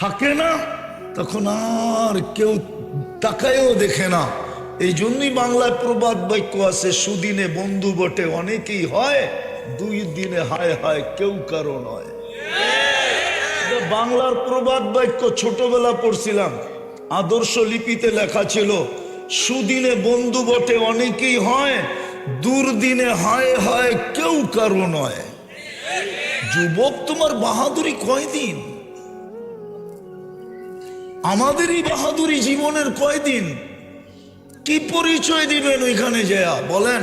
থাকে না, তখন আর কেউ তাকায়ও দেখে না। এই জন্যই বাংলায় প্রবাদ বাক্য আছে, সুদিনে বন্ধু বটে, অনেকেই হয়, দুই দিনে হায় হায় কেউ কারও নয়। বাংলার প্রবাদ বাক্য ছোটবেলা পড়ছিলাম। আদর্শ লিপিতে লেখা ছিল, সুদিনে বন্ধু বটে, অনেকেই হয়, দুর্দিনে হায় হায় কেউ কারও নয়। যুবক, তোমার বাহাদুরি কয়দিন? আমাদেরই বাহাদুরি জীবনের কয়দিন? কি পরিচয় দিবেন ওইখানে যেয়া? বলেন।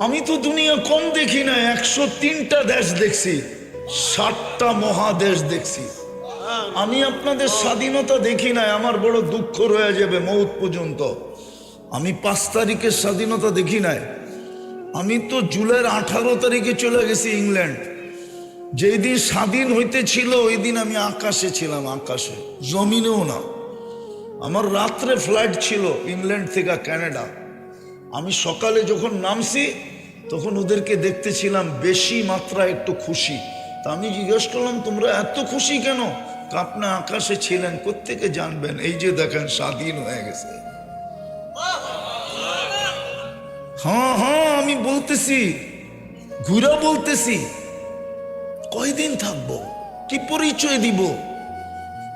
আমি তো দুনিয়া কম দেখি না, একশো তিনটা দেশ দেখছি, ষাটটা মহাদেশ দেখছি। আমি আপনাদের স্বাধীনতা দেখি নাই, আমার বড় দুঃখ রয়ে যাবে মৌত পর্যন্ত। আমি পাঁচ তারিখের স্বাধীনতা দেখি নাই। আমি তো জুলাইয়ের আঠারো তারিখে চলে গেছি ইংল্যান্ড। যেই দিন স্বাধীন হইতে ছিল ওই দিন আমি আকাশে ছিলাম, আকাশে। জমিনেও না। আমার রাত্রে ফ্লাইট ছিল ইংল্যান্ড থেকে কানাডা। আমি সকালে যখন নামছি, তখন ওদেরকে দেখতেছিলাম বেশি মাত্রা একটু খুশি। তা আমি জিজ্ঞেস করলাম, তোমরা এত খুশি কেন? আপনি আকাশে ছিলেন, কোত্থেকে জানবেন? এই যে দেখেন, স্বাধীন হয়ে গেছে। হ্যাঁ হ্যাঁ আমি বলতেছি। ঘুরা বলতেছি। কয়দিন থাকব? কি পরিচয় দিব?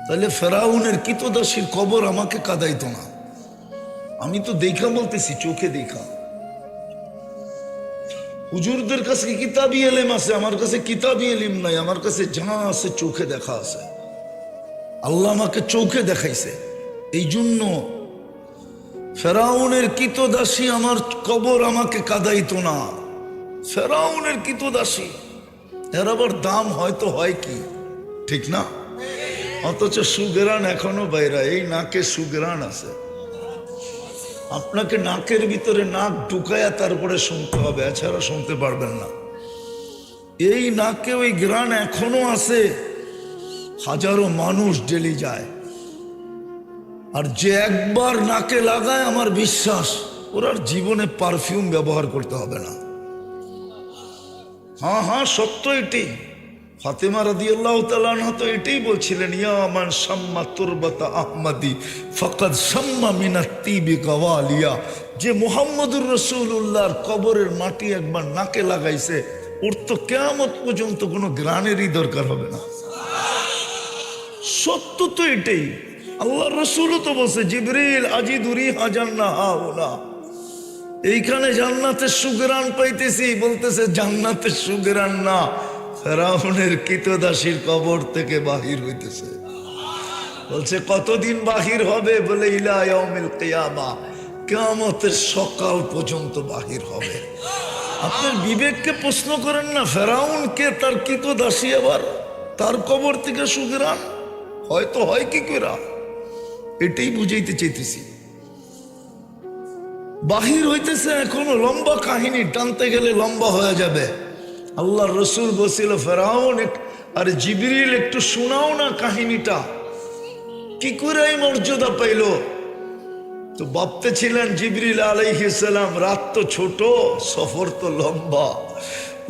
তাহলে ফেরাউনের কিতদাসীর কবর আমাকে কাদাইতো না। আমি তো দেখা বলতেছি, চোখে দেখা। হুজুরদের কাছে কিতাবি এলেম আছে? আমার কাছে কিতাবি এলিম নাই, আমার কাছে যা আছে চোখে দেখা আছে। আল্লাহ আমাকে চোখে দেখাইছে। এই জন্য ফেরাউনের কিতদাসী আমার কবর আমাকে কাদাইতো না। ফেরাউনের কিতদাসী এর আবার দাম হয়তো হয় কি? ঠিক না? অথচ সুগেরান এখনও বাইরা, এই নাকে সুগেরান আছে। আপনাকে নাকের ভিতরে নাক ঢুকায়া তারপরে শুনতে হবে, এছাড়া শুনতে পারবেন না। এই নাকে ওই গ্রান এখনও আছে। হাজারো মানুষ ডেলি যায়। আর যে একবার নাকে লাগায়, আমার বিশ্বাস, ওর জীবনে পারফিউম ব্যবহার করতে হবে না। হ্যাঁ হ্যাঁ সত্য এটি। ফাতেমা রাদি আল্লাহ তো এটাই বলছিলেন ইয়ামান শাম্মা তুরবাতা আহমদি, ফকদ সাম্মা মিনা তিবি কওয়ালিয়া যে মোহাম্মদুর রসুল্লাহর কবরের মাটি একবার নাকে লাগাইছে, ওর তো কেয়ামত পর্যন্ত কোনো গ্রানেরই দরকার হবে না। সত্য তো এটাই। আল্লাহ রসুলও তো বলছে, জিবরিল আজি দুরি হাজার না। হা ওলা এইখানে জান্নাতের সুগরান পাইতেছি, বলতেছে জান্নাতের সুগরান না, ফেরাউনের কিতদাসীর কবর থেকে বাহির হইতেছে। বলছে, কতদিন বাহির হবে? বলে ইলায়মিল কিয়ামা, কিয়ামতের সকাল পর্যন্ত বাহির হবে। আপনার বিবেককে প্রশ্ন করেন না ফেরাউনকে তার কিতদাসী আবার, তার কবর থেকে সুগরান? হয়তো হয় কি করে এটাই বুঝাইতে চাইতেছি। বাহির হইতেছে এখনও লম্বা কাহিনী, টানতে গেলে লম্বা হয়ে যাবে। আল্লাহ রসুল বসিল ফেরাউন আর জিবরিল, একটু শোনাও না কাহিনীটা। কি করে এই মর্যাদা পাইল? তো ভাবতে ছিলেন জিবরিল আলাইহিসালাম রাত তো ছোট, সফর তো লম্বা।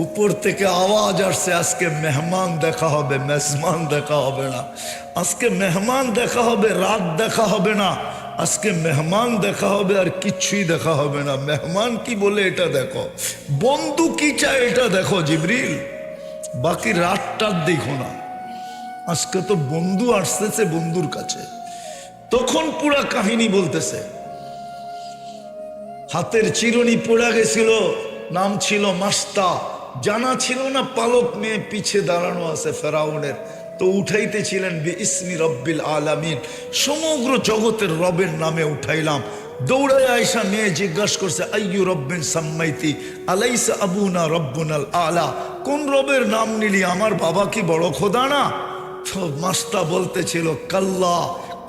উপর থেকে আওয়াজ আসছে, আজকে মেহমান দেখা হবে, মেজমান দেখা হবে না। আজকে মেহমান দেখা হবে, রাত দেখা হবে না। আজকে মেহমান দেখা হবে আর কিচ্ছুই দেখা হবে না। মেহমান কি বলে এটা দেখো। বন্ধু কি চায় এটা দেখো, জিবরিল। বাকি রাতটার দেখো না। আজকে তো বন্ধু আসতেছে বন্ধুর কাছে। তখন পুরা কাহিনী বলতেছে। হাতের চিরুনি পড়ে গেছিল, নাম ছিল মাস্তা। জানা ছিল না পালক মেয়ে পিছে দাঁড়ানো আছে ফেরাউনের। তো উঠাইতেছিলেন বি ইসমি রব্বিল আলামিন। সমগ্র জগতের রবের নামে উঠাইলাম। দৌড়ায় আয়সা মেয়ে জিজ্ঞাসা করছে, আইয়ু রব্বিন সাম্মাইতি? আলাইসা আবুনা রব্বুনাল আলা? কোন রবের নাম নিলি? আমার বাবা কি বড় খোদা না? মাস্তা বলতেছিল, কাল্লা,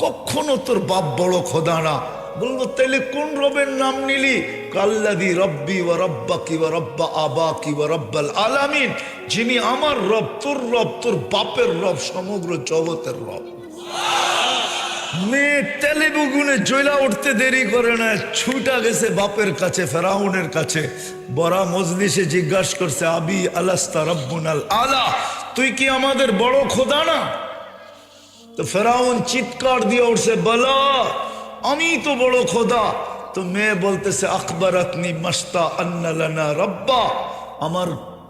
কখনো তোর বাপ বড় খোদা না। বলব তাইলে কোন রবের নাম নিলি? কাল্লাদি রব্বি ও রব্বা কি ও রব্বা আবা কি ও রব্বাল আলামিন। যিনি আমার রব, তোর রব, তোর বাপের রব, সমগ্র জগতের রব। মেয়ে তেলে বুগুনে জয়লা উঠতে দেরি করে না, ছুটা গেছে বাপের কাছে, ফেরাউনের কাছে। বড়া মজলিসে জিজ্ঞাসা করছে, আবি আলাস্তা রব্বুনাল আলা, তুই কি আমাদের বড় খোদা না? তো ফেরাউন চিৎকার দিয়ে উঠছে, বলা আমি তো বড় খোদা। তো মেয়ে বলতেছে আকবর আতনি মাস্তা আন্নালানা রব্বা। আমার,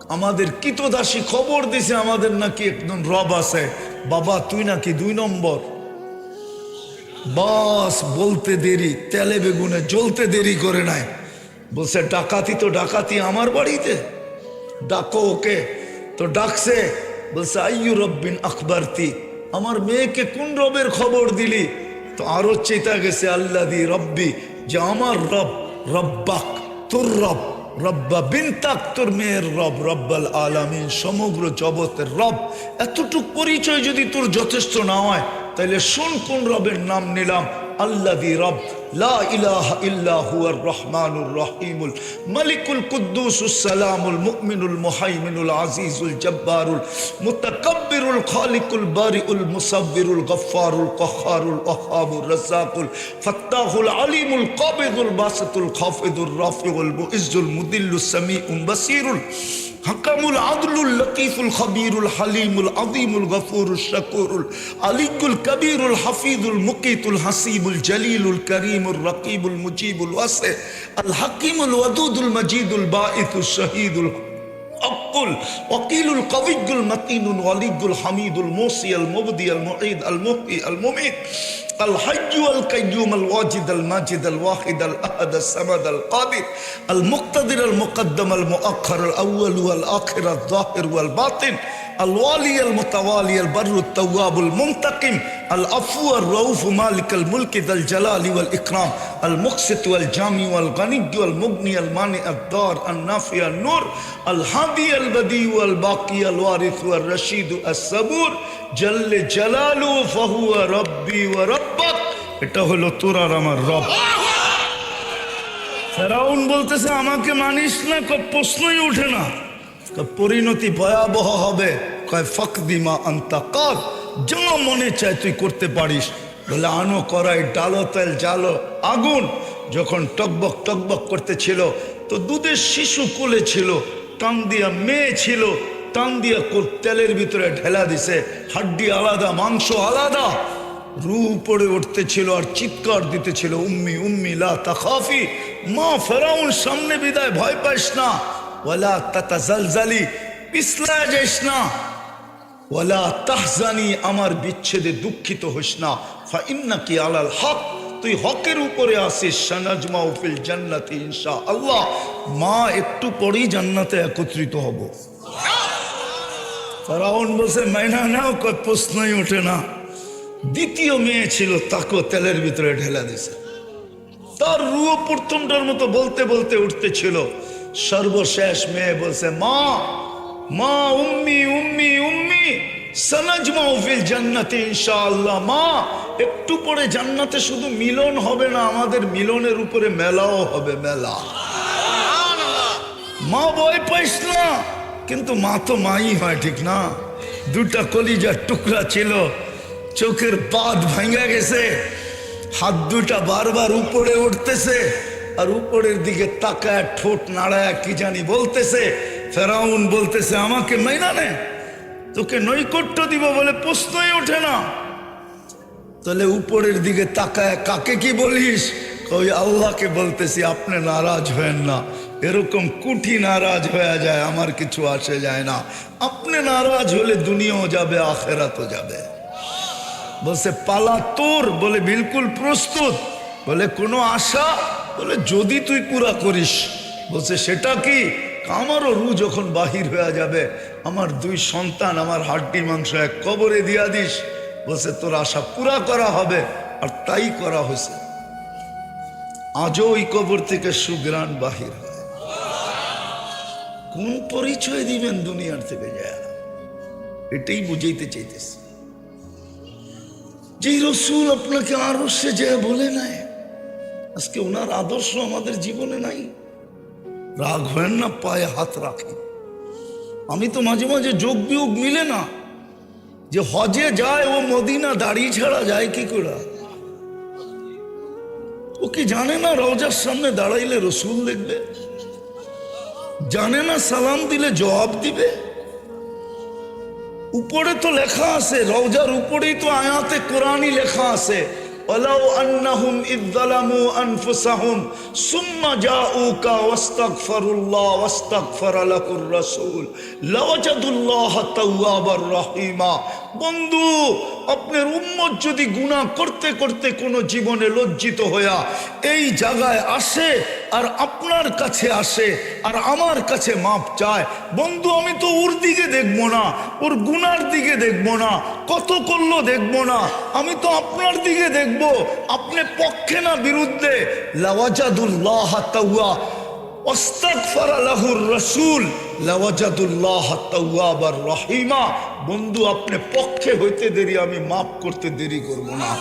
আমাদের কিতদাসী খবর দিছে, আমাদের নাকি একদম রব আছে। বাবা, তুই নাকি দুই নম্বর। বাস, বলতে দেরি, তেলে বেগুনে জ্বলতে দেরি করে নাই। বলছে, ডাকাতি তো ডাকাতি আমার বাড়িতে। ডাকো ওকে। তো ডাকছে, বলছে, আইয়ু রব্বিন আকবরতি আমার মেয়েকে কোন রবের খবর দিলি? তো আরও চেতা গেছে আল্লাহ দি রব্বি। যে আমার রব, রব্বাক, তোর রব, রব্বা বিনতাক, তোর মেয়ের রব, রব্বাল আলামিন, সমগ্র জগতের রব। এতটুক পরিচয় যদি তোর যথেষ্ট না হয় তাহলে শোন কোন রবের নাম নিলাম। আল্লাহ রব, লা ইলাহা ইল্লা হুয়ার রহমানুর মালিকুল কুদ্দুসুস সালামুল মুমিনুল মুহাইমিনুল আজিজুল জব্বারুল মুতাকাব্বিরুল খালিকুল বারিউল মুসাব্বিরুল গফফারুল কহ্হারুল ওয়াহাবুর রাজ্জাকুল ফাত্তাহুল আলিমুল কাবিদুল বাসিতুল খাফিদুর রাফিউল মুইজ্জুল মুদিল্লুস সামিউল বাসিরুল حكم العدل اللطيف الخبير الحليم العظيم الغفور الشكور العلي الكبير الحفيظ المقيت الحسيب الجليل الكريم الرقيب المجيب الواسع الحكيم الودود المجيد الباعث الشهيد الأقل وقيل القوي المتين الولي الحميد الموصي المبدي المعيد المحيي المميت الحج والقيوم الواجد الماجد الواحد الأحد الصمد القادر المقتدر المقدم المؤخر الأول والآخر الظاهر والباطن الوالي المتوالي البر التواب المنتقم العفو الرؤوف مالك الملك ذا الجلال والإكرام المقسط والجامع والغني والمغني المانع الدار النافع النور الهادي البديع والباقي الوارث والرشيد الصبور جل جلاله فهو ربي وربك এটা হলো তোর আর আমার রব ফেরাউন বলতেছে আমাকে মানিস না কয় প্রশ্নই ওঠে না কয় পরিণতি ভয়াবহ হবে কয় ফকদিমা আন্তাকার যা মনে চায় তুই করতে পারিস। বলে, আনো করাই ডালো তেল, জালো, আগুন। যখন টকবক টকবক করতেছিল, তো দুধের শিশু কোলে ছিল, টান দিয়া মেয়ে ছিল, টান দিয়া তেলের ভিতরে ঢেলা দিছে, হাড্ডি আলাদা, মাংস আলাদা। রু পড়ে উঠতেছিল আর চিৎকার দিতেছিল, উম্মি উম্মি, লা তাখাফি, মা ফেরাউন, সামনে বিদায়, ভয় পাইস না। ওয়ালা তাতা জালজালি পিছলা যাইস না। ওয়ালা তাহজানি, আমার বিচ্ছেদে দুঃখিত হোস না। ফা ইন্নাকি আলাল হক, তুই হকের উপরে আসিস। সানাজমা উফিল জান্নাতি ইনশা আল্লাহ মা, একটু পরেই জান্নাতে একত্রিত হব। ফেরাউন বসে মাইনা নাও, কয় প্রশ্নই ওঠে না। দ্বিতীয় মেয়ে ছিল, তাকেও তেলের ভিতরে ঢেলা দিছে। তার রুয়ো প্রথমটার মতো বলতে বলতে উঠতেছিল সর্বশেষ মেয়ে বলছে, মা মা উম্মি উম্মি উম্মি সানাজমা ফিল জান্নাতে ইনশাআল্লাহ। মা একটু পরে জান্নাতে শুধু মিলন হবে না আমাদের মিলনের উপরে মেলাও হবে মেলা। মা ভয় পাইস না। কিন্তু মা তো মাই হয় ঠিক না? দুটা কলিজার টুকরা ছিল চোখের পাত ভাঙা গেছে হাত দুটা বারবার উপরে উঠতেছে আর উপরের দিকে তাকায় ঠোঁট নাড়ায় কি জানি বলতেছে ফেরাউন বলতেছে, আমাকে মাইনা নে। তোকে নৈকট্য দিব বলে প্রশ্নই ওঠে না। তাহলে উপরের দিকে তাকায়, কাকে কি বলিস? ওই আল্লাহকে বলতেছি, আপনি নারাজ হয়েন না। এরকম কুঠি নারাজ হয়ে যায়, আমার কিছু আসে যায় না। আপনি নারাজ হলে দুনিয়াও যাবে, আখেরাতও যাবে। বলছে, পালা তোর, বলে বিলকুল প্রস্তুত। বলে, কোনো আশা? বলে, যদি তুই পুরা করিস। বলছে, সেটা কি? আমারও রু যখন বাহির হয়ে যাবে, আমার দুই সন্তান, আমার হাড্ডি মাংস এক কবরে দিয়া দিস। বলছে, তোর আশা পুরা করা হবে, আর তাই করা হয়েছে। আজও ওই কবর থেকে সুগ্রাণ বাহির হয়। কোন পরিচয় দিবেন দুনিয়ার থেকে যায় এটাই বুঝাইতে চাইতেছি। যে রসুল আপনাকে আরও সে যে বলে নাই, আজকে ওনার আদর্শ আমাদের জীবনে নাই। রাগ হয় না পায়ে হাত রাখে। আমি তো মাঝে মাঝে যোগ বিয়োগ মিলে না। যে হজে যায় ও মদিনা দাড়ি ছাড়া যায় কি করে? ও কি জানে না রওজার সামনে দাঁড়াইলে রসুল দেখবে? জানে না সালাম দিলে জবাব দিবে? উপরে তো লেখা আছে, রওজার উপরেই তো আয়াতে কোরআনই লেখা আছে। ولو أنهم إذ ظلموا أنفسهم ثم جاءوك واستغفروا الله واستغفر له الرسول لوجدوا الله توابا رحيما বন্ধু আপনার উম্মত যদি গুনাহ করতে করতে কোনো জীবনে লজ্জিত হইয়া এই জায়গায় আসে আর আপনার কাছে আসে আর আমার কাছে মাপ চায়, বন্ধু, আমি তো ওর দিকে দেখব না, ওর গুনার দিকে দেখব না, কত করল দেখব না, আমি তো আপনার দিকে দেখব, আপনি পক্ষে না বিরুদ্ধে। লাওয়াজাদুল্লাহ তাওয়া ওয়াস্তাগফারা লাহুর রাসূল রহিমা। বন্ধু, আপনি পক্ষে হইতে দেরি, আমি মাফ করতে দেরি করব না।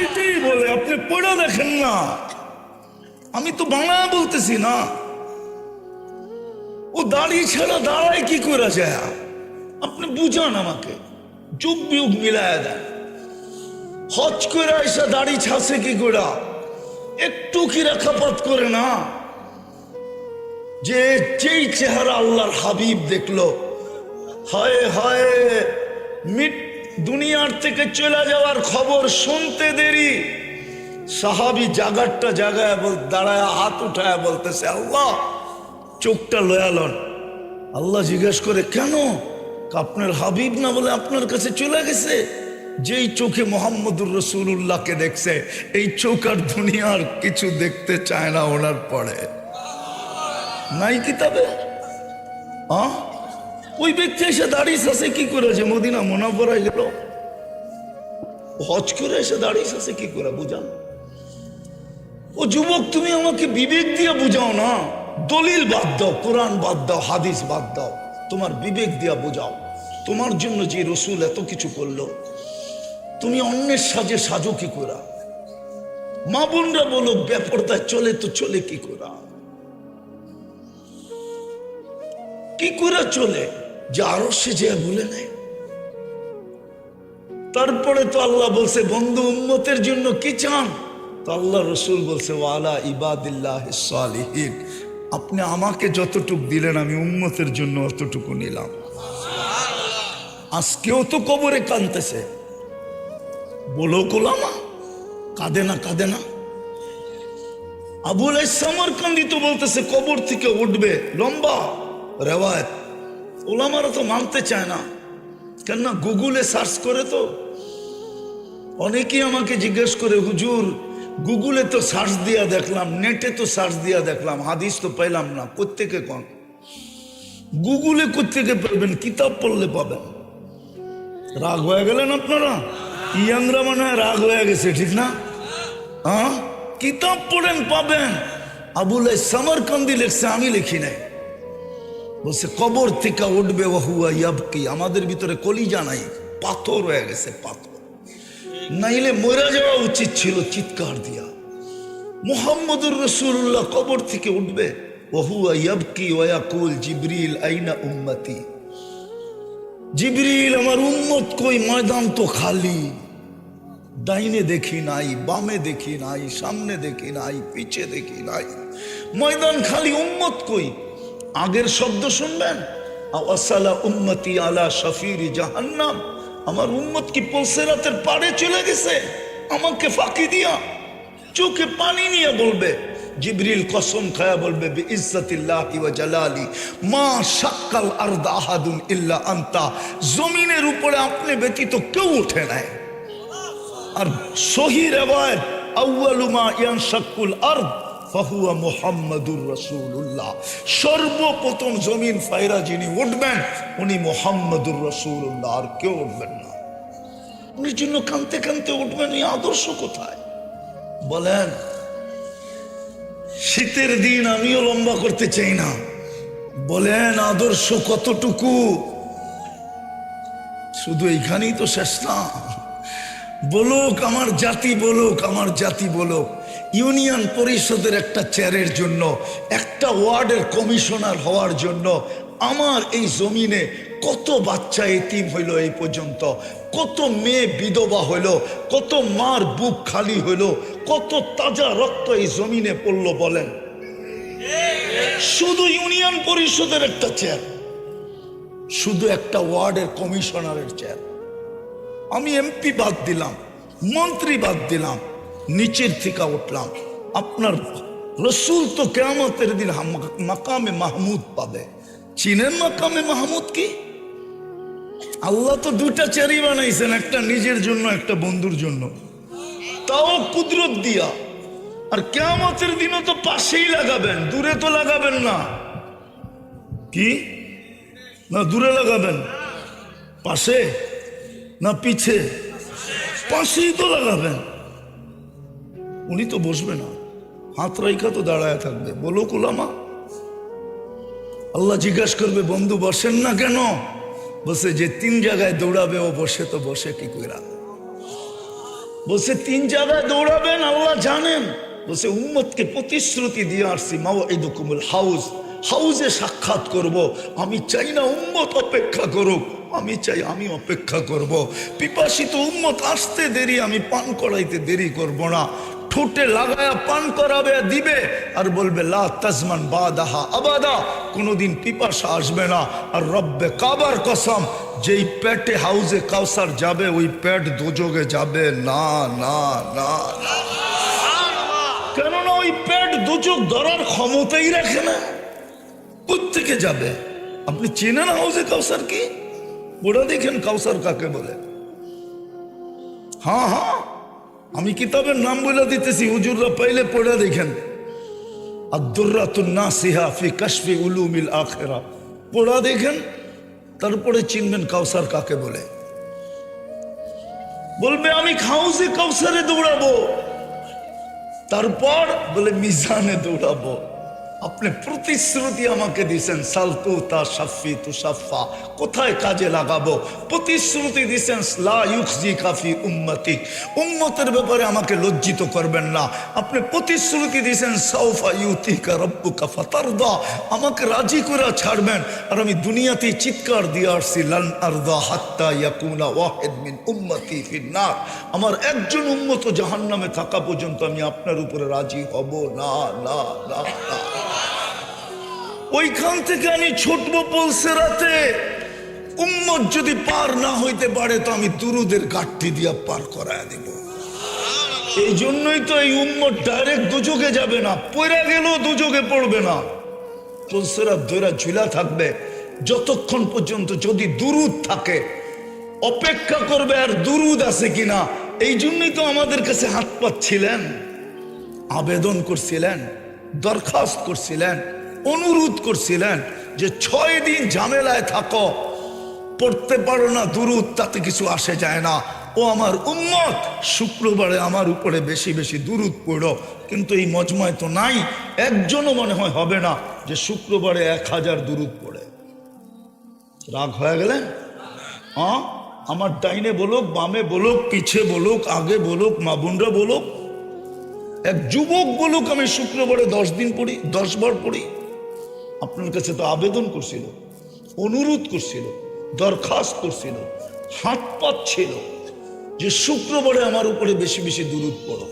এটাই বলে, আপনি পড়ে দেখেন না। আমি তো বাংলা বলতেছি না। ও দাড়ি ছাড়া দাঁড়ায় কি করে যায়? আপনি বুঝান আমাকে। যুগ বিয়োগ মিলায় দেন। হজ করে এসে দাড়ি ছাসে কি করে একটু কি রেখাপাত করে না? যে যেই চেহারা আল্লাহর হাবিব দেখল, হায় হায় দুনিয়ার থেকে চলে যাওয়ার খবর শুনতে দেরি। সাহাবি জাগারটা জাগায় বল, দাঁড়ায় হাত উঠায় বলতেছে, আল্লাহ, চোখটা লয়ালন আল্লাহ জিজ্ঞেস করে, কেন? আপনার হাবিব না বলে আপনার কাছে চলে গেছে? যেই চোখে মোহাম্মদুর রসুল্লাহকে দেখছে, এই চোখ আর দুনিয়ার কিছু দেখতে চায় না ওনার পরে। নাই কিতাবে হ্যাঁ ওই ব্যক্তি এসে দাঁড়িয়ে আছে কি করেছে মদিনা মোনাফরায় গেল? হজ করে এসে দাঁড়িয়ে আছে কি করে বুঝান? ও যুবক, তুমি আমাকে বিবেক দিয়ে বুঝাও না। দলিল বাদ দাও, কোরআন বাদ দাও, হাদিস বাদ দাও। তোমার বিবেক দিয়া বোঝাও। তোমার জন্য যে রসুল এত কিছু করল। তুমি অন্যের সাজে সাজো কি করা? মা বোনরা বলো, ব্যাপারটা চলে তো চলে কি করা? কি করে চলে? যে আরও সে যে ভুলে নেয়। তারপরে তো আল্লাহ বলছে, বন্ধু, উম্মতের জন্য কি চান? তো আল্লাহ রসুল বলছে, ওয়ালা ইবাদিল্লাহ আপনি আমাকে যতটুক দিলেন, আমি উম্মতের জন্য অতটুকু নিলাম। আজকেও তো কবরে কানতেছে বলো কোলামা কাঁদে না কাঁদে না। আবুল ইসলামার কান্দি তো বলতেছে, কবর থেকে উঠবে, লম্বা। রেওয়ায়ত। ওলামারা তো মানতে চায় না। কেননা গুগলে সার্চ করে তো অনেকেই আমাকে জিজ্ঞেস করে, হুজুর, গুগলে তো সার্চ দিয়া দেখলাম, নেটে তো সার্চ দিয়া দেখলাম, হাদিস তো পাইলাম না, কোত্থেকে কন? গুগলে কোত্থেকে পাবেন কিতাব পড়লে পাবেন। রাগ হয়ে গেলেন আপনারা? ইয়াংরা মানে হয় রাগ হয়ে গেছে, ঠিক না? হ্যাঁ কিতাব পড়েন, পাবেন। আবুল সামরকান্দি লিখছে, আমি লিখি নাই। বলছে, কবর থেকে উঠবে ওহুয়া ইয়াবকি। আমাদের ভিতরে কলিজা নাই, পাথর হয়ে গেছে, পাথর। নাইলে মরে যাওয়া উচিত ছিল চিৎকার দিয়া। মোহাম্মদুর রসুল্লাহ কবর থেকে উঠবে, ওহুয়া ইয়াবকি ওয়াকুল জিবরিল আইনা উম্মতি। জিবরিল, আমার উম্মত কই, ময়দান তো খালি। ডাইনে দেখি নাই, বামে দেখি নাই, সামনে দেখি নাই, পিছে দেখি নাই। ময়দান খালি উম্মত কই আগের শব্দ শুনবেন? আসালা উম্মতি আলা শফির জাহান্নাম। আমার উম্মত কি পলসেরাতের পাড়ে চলে গেছে? আমাকে ফাঁকি দিয়া চোখে পানি নিয়ে বলবে, জিবরিল কসম খায়া বলবে বি ইজ্জতিল্লাহি ওয়া জালালি, মা শাক্কাল আরদ আহাদুন ইল্লা আনতা, জমিনের উপরে আপনি ব্যতীত কেউ ওঠে নাই। আর সহি রেওয়ায়ত, আউয়ালু মা ইয়ানশাক্কুল আরদ ফাহুয়া মুহাম্মাদুর রাসূলুল্লাহ। সর্বপ্রথম জমিন ফাইরা যিনি উঠবেন, উনি মুহাম্মাদুর রাসূলুল্লাহ, আর কেউ উঠবেন না। উনির জন্য কানতে কানতে উঠবেন, এই আদর্শ কোথায়? বলেন, শীতের দিন আমিও লম্বা করতে চাই না। বলেন, আদর্শ কতটুকু? শুধু এইখানেই তো শেষ না। বলুক, আমার জাতি বলুক, আমার জাতি বলুক। ইউনিয়ন পরিষদের একটা চেয়ারের জন্য, একটা ওয়ার্ডের কমিশনার হওয়ার জন্য আমার এই জমিনে কত বাচ্চা এতিম হইল এই পর্যন্ত, কত মেয়ে বিধবা হইল, কত মার বুক খালি হইল, কত তাজা রক্ত এই জমিনে পড়ল বলেন। শুধু ইউনিয়ন পরিষদের একটা চেয়ার, শুধু একটা ওয়ার্ডের কমিশনারের চেয়ার। আমি এমপি বাদ দিলাম, মন্ত্রী বাদ দিলাম নিচের থেকে উঠলাম। আপনার রসুল তো কেমতের দিন মাকামে মাহমুদ পাবে। চীনের মাকামে মাহমুদ কি? আল্লাহ তো দুটা চেরি বানাইছেন, একটা নিজের জন্য, একটা বন্ধুর জন্য। তাও কুদরত দিয়া। আর কেমতের দিনও তো পাশেই লাগাবেন, দূরে তো লাগাবেন না। কি? না, দূরে লাগাবেন। পাশে না পিছে? পাশেই তো লাগাবেন। উনি তো বসবে না। হাত রাইখা তো দাঁড়ায় থাকবে। বলো কুলামা, আল্লাহ জিজ্ঞাসা করবে, বন্ধু বসেন না কেন? বসে যে তিন জায়গায় দৌড়াবে, ও বসে তো বসে কি কইরা? বসে তিন জায়গায় দৌড়াবেন, আল্লাহ জানেন। বসে উম্মতকে প্রতিশ্রুতি দিয়ে আসছি মাও এই দুকুমুল হাউস। হাউসে সাক্ষাৎ করব। আমি চাই না উম্মত অপেক্ষা করুক। আমি চাই আমি অপেক্ষা করব। পিপাসিত উম্মত আসতে দেরি, আমি পান করাইতে দেরি করব না। ঠোঁটে লাগায়া পান করাবে, দিবে। আর বলবে, লা তাজমান বাদাহা আবাদা, কোনোদিন পিপাসা আসবে না। আর রব্বে কাবার কসম, যেই পেটে হাউসে কাউসার যাবে, ওই পেট দোজগে যাবে। না না না। কেননা ওই পেট দুচোখ ধরার ক্ষমতাই রাখে না। কোথেকে যাবে? আপনি চেনেন হাউসে কাউসার কি? ওরা দেখেন কাউসার কাকে বলে। হ্যাঁ হ্যাঁ। আমি কিতাবের নাম বলে দিতেছি, হুজুররা পাইলে পড়ে দেখেন। কাশফি আখেরা। পড়া দেখেন, তারপরে চিনবেন কাউসার কাকে বলে। বলবে, আমি খাউসে কাউসারে দৌড়াবো। তারপর বলে, মিজানে দৌড়াবো। আপনি প্রতিশ্রুতি আমাকে দিছেন, সালতু তা সাফি তু সাফা। কোথায় কাজে লাগাবো? প্রতিশ্রুতি দিছেন, লা কাফি উম্মতি উম্মতের ব্যাপারে আমাকে লজ্জিত করবেন না। আপনি প্রতিশ্রুতি দিছেন, সাউফা ইউতিকা রব্বুকা ফাতারদা। আমাকে রাজি করে ছাড়বেন। আর আমি দুনিয়াতে চিৎকার দিয়ে আসছি, লান আরদা হাত্তা ইয়াকুনা ওয়াহিদ মিন উম্মতি ফিন্নার। আমার একজন উম্মত জাহান্নামে থাকা পর্যন্ত আমি আপনার উপরে রাজি হব। না না না না। ওইখান থেকে আমি ছুটবো পলসেরাতে উম্মত যদি পার না হইতে পারে, তো আমি তুরুদের গাঠটি দিয়া পার করায় দিব। এই জন্যই তো এই উম্মত ডাইরেক্ট দুযোগে যাবে না পড়ে গেলেও দুযোগে পড়বে না। পলসেরা দৈরা ঝুলা থাকবে, যতক্ষণ পর্যন্ত যদি দুরুদ থাকে, অপেক্ষা করবে আর দুরুদ আছে কিনা, এই জন্যই তো আমাদের কাছে হাত পাচ্ছিলেন আবেদন করছিলেন, দরখাস্ত করছিলেন। অনুরোধ করছিলেন যে ছয় দিন ঝামেলায় থাকো, পড়তে পারো না, দুরুদ, তাতে কিছু আসে যায় না। ও আমার উম্মত, শুক্রবারে আমার উপরে বেশি বেশি দুরুদ পড়ো। কিন্তু এই মজমায় তো নাই, একজনও মনে হয় হবে না যে শুক্রবারে এক হাজার দুরুদ পড়ে। রাগ হয়ে গেলেন হ্যাঁ আমার ডাইনে বলুক, বামে বলুক, পিছে বলুক, আগে বলুক, মা বোনরা বলুক। এক যুবক বলুক, আমি শুক্রবারে দশ দিন পড়ি, দশ বার পড়ি। আপনার কাছে তো আবেদন করছিল, অনুরোধ করছিল, দরখাস্ত করছিল, হাত পাচ্ছিল যে শুক্রবারে আমার উপরে বেশি বেশি দূরত পড়ো।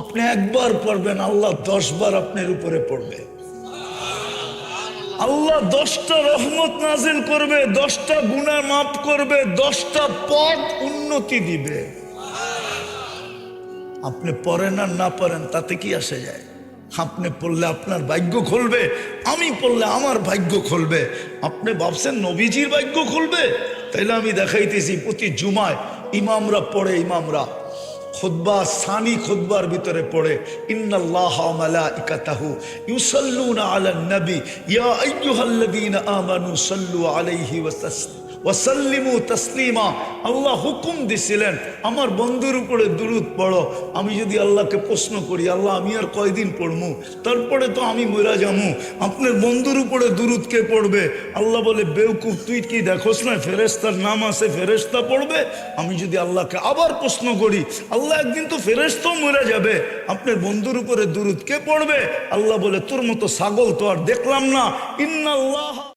আপনি একবার পড়বেন, আল্লাহ দশ বার আপনার উপরে পড়বে। আল্লাহ দশটা রহমত নাজিল করবে, দশটা গুণা মাফ করবে, দশটা পথ উন্নতি দিবে। আপনি পড়েন আর না পড়েন, তাতে কি আসে যায়? আপনি পড়লে আপনার ভাগ্য খুলবে, আমি পড়লে আমার ভাগ্য খুলবে। আপনি ভাবছেন নবীজির ভাগ্য খুলবে? তাইলে আমি দেখাইতেছি, প্রতি জুমায় ইমামরা পড়ে ইমামরা। খুদ্া সানি খুদ্বার ভিতরে পড়ে, ইন্নাল্লাহ মালাইকাতাহু ইউসাল্লুনা আলান নবী ইয়া আইয়ুহাল্লাযীনা আমানু সাল্লু আলাইহি ওয়া ওয়াসাল্লিমু তসলিমা। আল্লাহ হুকুম দিছিলেন, আমার বন্ধুর উপরে দুরুদ পড়ো। আমি যদি আল্লাহকে প্রশ্ন করি, আল্লাহ, আমি আর কয়দিন পড়মু? তারপরে তো আমি মরা যামু। আপনার বন্ধুর উপরে দুরুদ কে পড়বে? আল্লাহ বলে, বেউকুফ, তুই কি দেখোস না ফেরেস্তার নাম আছে ফেরেস্তা পড়বে? আমি যদি আল্লাহকে আবার প্রশ্ন করি, আল্লাহ একদিন তো ফেরেস্তাও মরে যাবে। আপনার বন্ধুর উপরে দুরুদ কে পড়বে? আল্লাহ বলে, তোর মতো ছাগল তো আর দেখলাম না। ইন্নাল্লাহ